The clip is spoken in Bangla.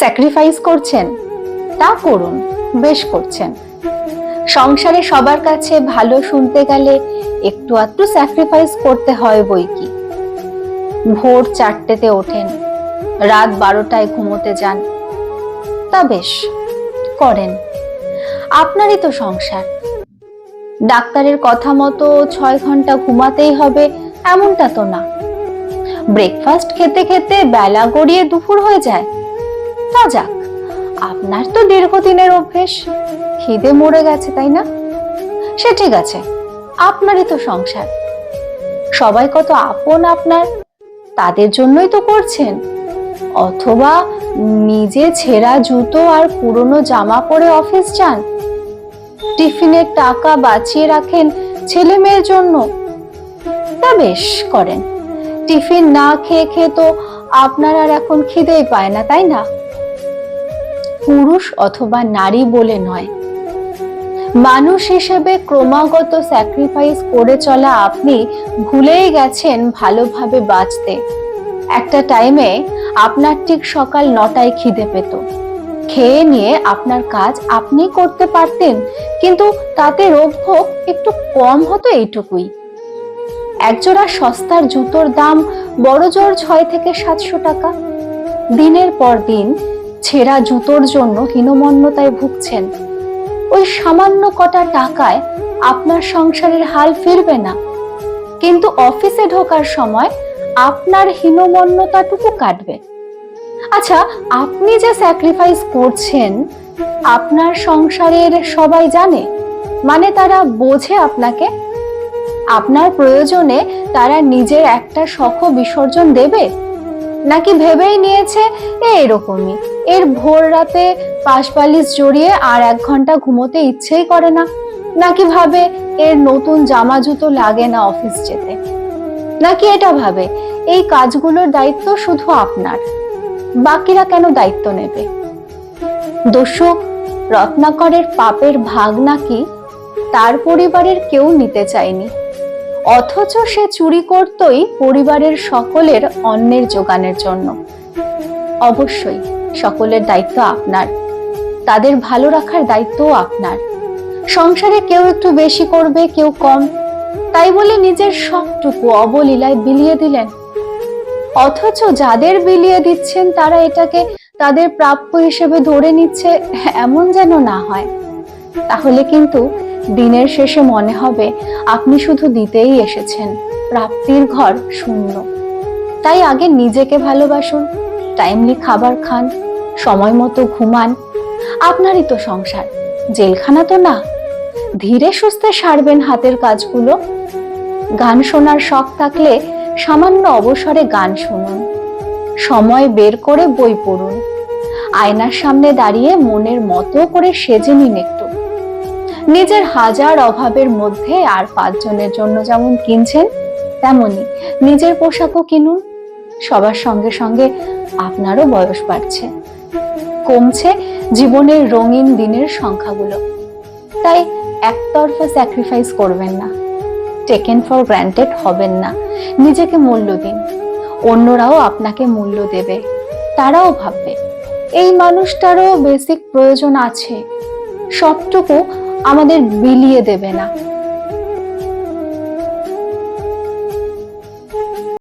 স্যাক্রিফাইস করছেন, তা করুন, বেশ করছেন। সংসারে সবার কাছে ভালো শুনতে গেলে একটু আধটু স্যাক্রিফাইস করতে হয় বই কি। ভোর চারটেতে ওঠেন, রাত বারোটায় ঘুমোতে যান। তা বেশ, করেন। আপনারই তো সংসার। ডাক্তারের কথা মতো ছয় ঘণ্টা ঘুমাতেই হবে, এমনটা তো না। ব্রেকফাস্ট খেতে খেতে বেলা গড়িয়ে দুপুর হয়ে যায়। তা যাক, আপনার তো দীর্ঘদিনের অভ্যেস। খিদে মরে গেছে, তাই না? সে ঠিক আছে, আপনারই তো সংসার। সবাই কত আপন আপনার, তাদের জন্যই তো করছেন। অথবা নিজে ছেঁড়া জুতো আর পুরনো জামা পরে অফিস যান। টিফিনের টাকা বাঁচিয়ে রাখেন ছেলে মেয়ের জন্য। তা বেশ করেন। টিফিন না খেয়ে খেয়ে তো আপনার আর এখন খিদেই পায় না, তাই না? পুরুষ অথবা নারী বলে নয়। মানুষ হিসেবে ক্রমাগত স্যাক্রিফাইস করে চলা আপনি ভুলেই গেছেন ভালোভাবে বাঁচতে। একটা টাইমে আপনার ঠিক সকাল নটায় খিদে পেত। খেয়ে নিয়ে আপনার কাজ আপনি করতে পারতেন, কিন্তু তাতে রোগ ভোগ একটু কম হতো এইটুকুই। একজোড়া সস্তার জুতোর দাম বড় জোর ছয় থেকে সাতশো টাকা। দিনের পর দিন ছেঁড়া জুতোর জন্য হীনমন্যতায় ভুগছেন। ওই সামান্য কটা টাকায় আপনার সংসারের হাল ফিরবে না। কিন্তু অফিসে ঢোকার সময় আপনার হীনমন্যতাটুকু কাটবে। আচ্ছা আপনি যে স্যাক্রিফাইস করছেন, আপনার সংসারের সবাই জানে? মানে তারা বোঝে আপনাকে? আপনার প্রয়োজনে তারা নিজের একটা শখ বিসর্জন দেবে? নাকি ভেবেই নিয়েছে? এরকমই এর ভোর রাতে পাশপালিশ জড়িয়ে আর এক ঘণ্টা ঘুমোতে ইচ্ছেই করে না। নাকি ভাবে এর নতুন জামা জুতো লাগে না অফিস যেতে? নাকি এটা ভাবে এই কাজগুলোর দায়িত্ব শুধু আপনার? বাকিরা কেন দায়িত্ব নেবে? দস্যু, রত্নাকরের পাপের ভাগ নাকি তার পরিবারের কেউ নিতে চায়নি? অথচ সে চুরি করতই পরিবারের সকলের অন্যের যোগানের জন্য। অবশ্যই সকলের দায়িত্ব আপনার। তাদের ভালো রাখার দায়িত্বও আপনার। সংসারে কেউ একটু বেশি করবে, কেউ কম। তাই বলে নিজের সবটুকু অবলীলায় বিলিয়ে দিলেন। অথচ যাদের বিলিয়ে দিচ্ছেন, তারা এটাকে তাদের প্রাপ্য হিসেবে ধরে নিচ্ছে, এমন যেন না হয়। তাহলে কিন্তু দিনের শেষে মনে হবে আপনি শুধু দিতেই এসেছেন। প্রাপ্তির ঘর শূন্য। তাই আগে নিজেকে ভালোবাসুন টাইমলি খাবার খান, সময় মতো ঘুমান। আপনারই তো সংসার, জেলখানা তো না। ধীরে সুস্থে সারবেন হাতের কাজগুলো। গান শোনার শখ থাকলে সামান্য অবসরে গান শুনুন। সময় বের করে বই পড়ুন। আয়নার সামনে দাঁড়িয়ে মনের মতো করে সেজে নিন একটু। নিজের হাজার অভাবের মধ্যে আর পাঁচজনের জন্য যেমন কিনছেন তেমনি নিজের পোশাকও কিনুন। সবার সঙ্গে সঙ্গে আপনারও বয়স বাড়ছে। কমছে জীবনের রঙিন দিনের সংখ্যাগুলো। তাই একতরফা স্যাক্রিফাইস করবেন না। টেকেন ফর গ্রান্টেড হবেন না। নিজেকে মূল্য দিন। অন্যরাও আপনাকে মূল্য দেবে। তারাও ভাববে, এই মানুষটারও বেসিক প্রয়োজন আছে। সবটুকু আমাদের বিলিয়ে দেবে না।